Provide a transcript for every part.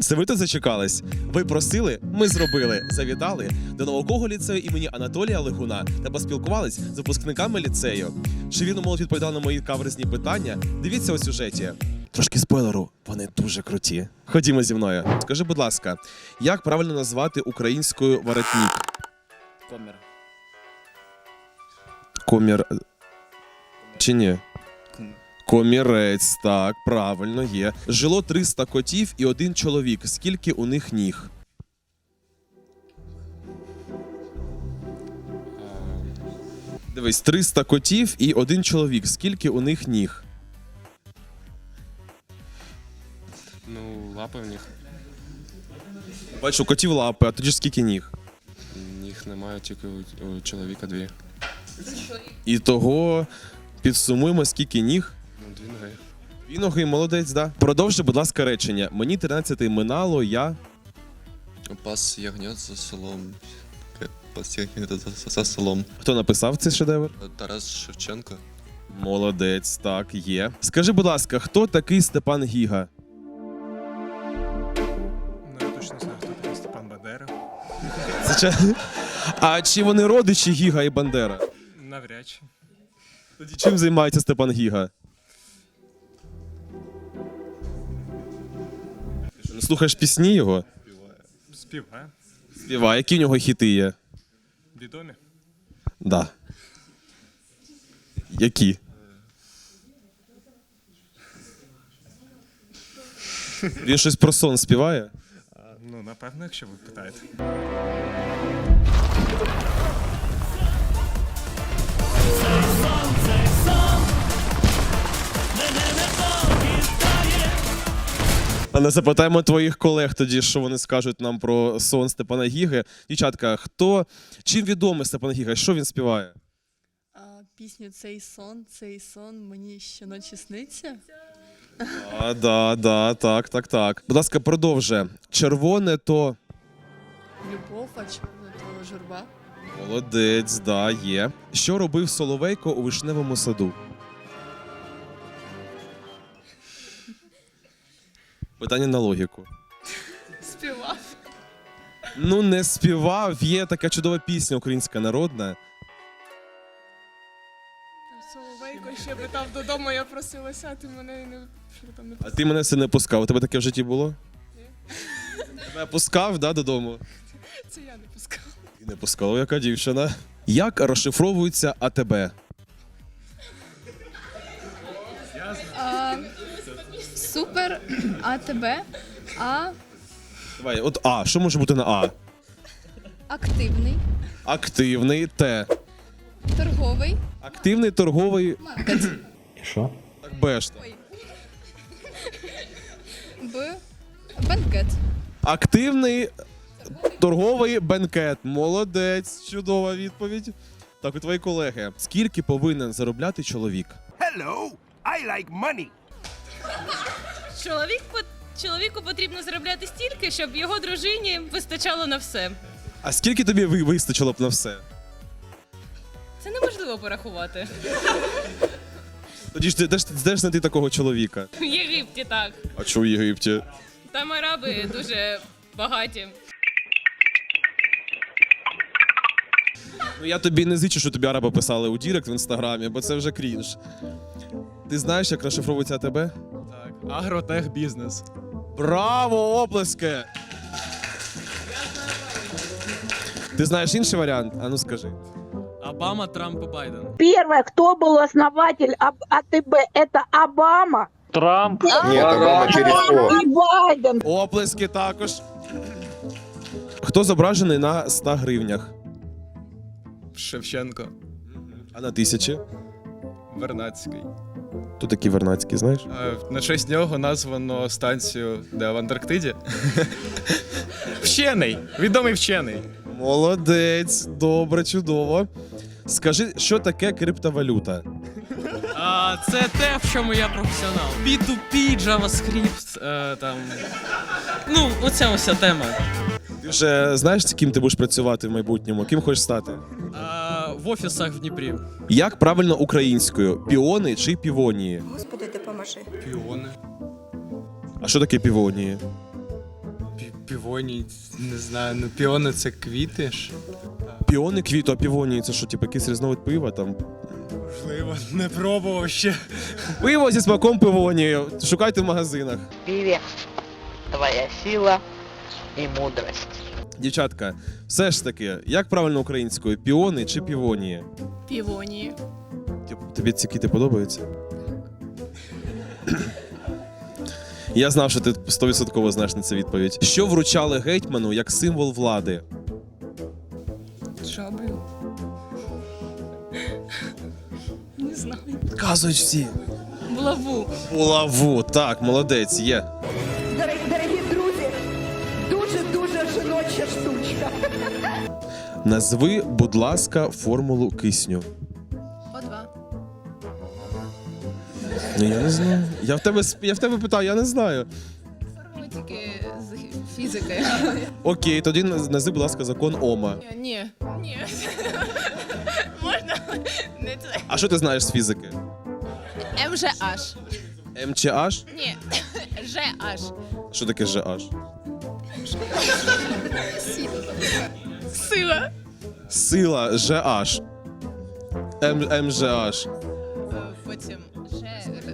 Це ви тут зачекались? Ви просили, ми зробили. Завітали до наукового ліцею імені Анатолія Легуна та поспілкувались з випускниками ліцею. Чи він молодь відповідав на мої каверзні питання? Дивіться у сюжеті. Трошки спойлеру, вони дуже круті. Ходімо зі мною. Скажи, будь ласка, як правильно назвати українською воротник? Комір. Комір. Чи ні? Ком- Комірець, так, правильно є. Жило 300 котів і один чоловік. Скільки у них ніг? Дивись, 300 котів і один чоловік. Скільки у них ніг? Ну, лапи в них. Бачу, у котів лапи, а тоді ж скільки ніг? Ніг немає, тільки у, у чоловіка дві. І того підсумуємо, скільки ніг. Ну, дві ноги. Дві ноги, молодець, да. Продовжи, будь ласка, речення. Мені 13 минало, я. Пас ягнят за селом. Пас ягнят за, за селом. Хто написав цей шедевр? Тарас Шевченко. Молодець, так, є. Скажи, будь ласка, хто такий Степан Гіга? Ну, я точно знаю, хто такий Степан Бандера. Це чи- А чи вони родичі Гіга і Бандера? Навряд чи. Тоді чим займається Степан Гіга? Слухаєш пісні його? Співає. Співає, які в нього хіти є? Відомі. Да. Які? Він щось про сон співає? Ну, напевно, якщо ви питаєте. А не запитаємо твоїх колег тоді, що вони скажуть нам про сон Степана Гіги. Дівчатка, хто чим відомий Степан Гіга? Що він співає? А, пісню Цей сон, цей сон мені щоночі сниться. А, да, да, так, так, так. Будь ласка, продовже. Червоне то Любов, а чорна то журба. молодець, да, є. Що робив Соловейко у вишневому саду? Питання на логіку. Співав. Ну, не співав. Є така чудова пісня українська народна. Соловейко ще питав додому, я просилася, а ти мене не що там не А ти мене все не пускав. У тебе таке в житті було? Тебе пускав, да, додому? Це я не пускала. І не пускала, яка дівчина. Як розшифровується АТБ? Супер АТБ, А Давай, от А. Що може бути на А? активний, Активний Т. торговий Активний торговий. маркет. Так, Б ж. там. Б. Бенкет. Активний торговий бенкет. Молодець. Чудова відповідь. Так, у твої колеги. Скільки повинен заробляти чоловік? Hello, I like money. Чоловік по- чоловіку потрібно заробляти стільки, щоб його дружині вистачало на все. А скільки тобі ви- вистачило б на все? Це неможливо порахувати. Тоді ж ти де ж де ж знайти такого чоловіка? В Єгипті так. А чого в Єгипті? Там араби дуже багаті. Ну я тобі не зичу, що тобі араби писали у Дірект в інстаграмі, бо це вже крінж. Ти знаєш, як розшифровується АТБ? Агротех бізнес. Браво, оплески! Ти знаєш інший варіант? А ну скажи. Обама, Трамп і Байден. Первое, кто был основатель АБ- АТБ, это Обама. Трамп. И Байден. Оплески також. Хто зображений на 100 гривнях? Шевченко. А на тисячі? Вернадський. Тут такий Вернацький, знаєш? На честь нього названо станцію, де в Антарктиді. вчений. Відомий вчений. Молодець, добре, чудово. Скажи, що таке криптовалюта? А, це те, в чому я професіонал. P2P, JavaScript, е, там. Ну, оця ось ця тема. Ти вже знаєш, з ким ти будеш працювати в майбутньому? Ким хочеш стати? А, в офісах в Дніпрі. Як правильно українською? Піони чи півонії? Господи, допоможи. Піони. А що таке півонії? Півоній, не знаю, ну піони це квіти ж. Піони квіту, а півонії це що, типу, якийсь різновид пива там? Можливо, не пробував ще. Пиво зі смаком пивонії. Шукайте в магазинах. Пиве твоя сила и мудрость. Дівчатка, все ж таки, як правильно українською? Піони чи півонії? Півонії. Тобі ці квіти подобаються? Я знав, що ти 100% знаєш на це відповідь. Що вручали гетьману як символ влади? Шаблю. Не знаю. Казують всі. Булаву. Булаву, так, молодець, є. Дорогі, дорогі дуже-дуже штучка. Назви, будь ласка, формулу кисню. О2. Ну я не знаю. Я в тебе сп- я в тебе питаю, я не знаю. Формули тільки з фізики. Окей, тоді наз- назви, будь ласка, закон Ома. Ні. Ні. Можна не це. А що ти знаєш з фізики? МЖH. МЧH? Ні. ЖH. Що таке GH? Сила. Сила GH. М- МЖH. Потім Ж.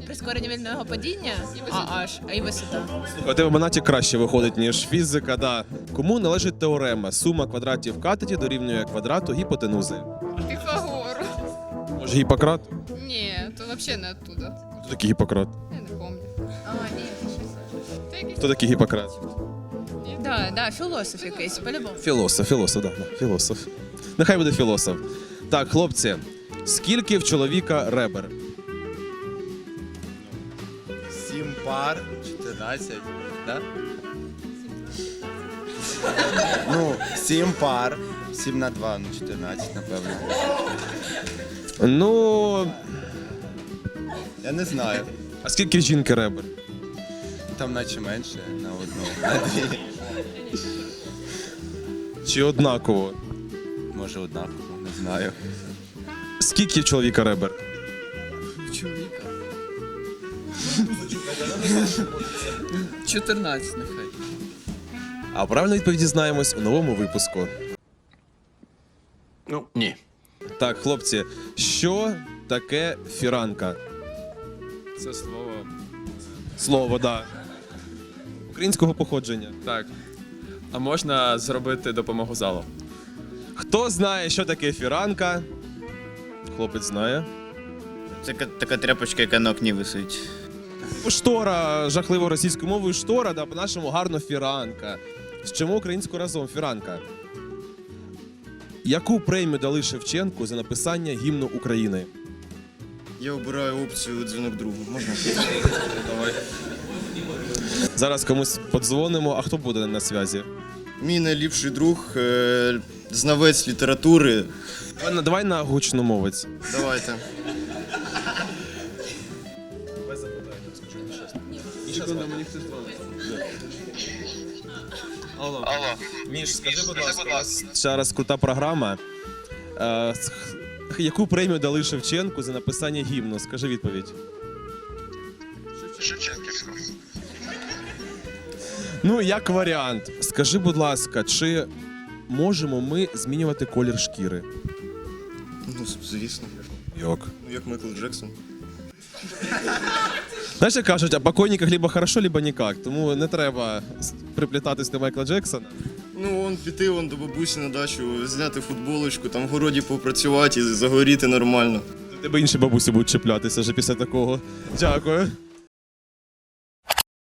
Прискорення вільного падіння. АH. А і висота. У тебе в монаті краще виходить, ніж фізика, да. Кому належить теорема? Сума квадратів катеті дорівнює квадрату гіпотенузи. Піфагор. Може Гіппократ? Ні, то взагалі не оттуда. Хто такий Гіппократ? Я не пам'ятаю. А, ні, ти щось. Хто такий Гіппократ? Да, да, філософ якийсь, по-любому. Філософ, філософ, да, да, філософ. Нехай буде філософ. Так, хлопці, скільки в чоловіка ребер? Сім пар, 14, да? Ну, 7 пар, 7 на 2, ну 14, напевно. Ну. Я не знаю. А скільки в жінки ребер? Там наче менше на одну, на дві. Чи однаково? Може однаково, не знаю. Скільки в чоловіка ребер? Чоловіка. 14 нехай. А правильно відповіді знаємось у новому випуску. Ну, ні. Так, хлопці, що таке фіранка? Це слово. Слово, да. Українського походження. Так. А можна зробити допомогу залу? Хто знає, що таке фіранка? Хлопець знає. Це така тряпочка, яка на окні висить. Штора, жахливо російською мовою штора, да, по-нашому гарно фіранка. З чому українською разом фіранка? Яку премію дали Шевченку за написання гімну України? Я обираю опцію дзвінок другу. Можна? Зараз комусь подзвонимо, а хто буде на зв'язі? Мій найліпший друг, е, знавець літератури. Давай на- Давай на гучномовець. Давайте. Алло. Міш, скажи, будь ласка, у нас ще раз крута програма. Е, с- х- яку премію дали Шевченку за написання гімну? Скажи відповідь. Шевченківську. Ну, як варіант. Скажи, будь ласка, чи можемо ми змінювати колір шкіри? Ну, звісно. Як? Ну, як Майкл Джексон. Знаєш, як кажуть, а покойника либо хорошо, либо ніяк. Тому не треба приплітатись до Майкла Джексона. Ну, он піти вон до бабусі на дачу, зняти футболочку, там в городі попрацювати і загоріти нормально. До тебе інші бабусі будуть чіплятися вже після такого. Дякую.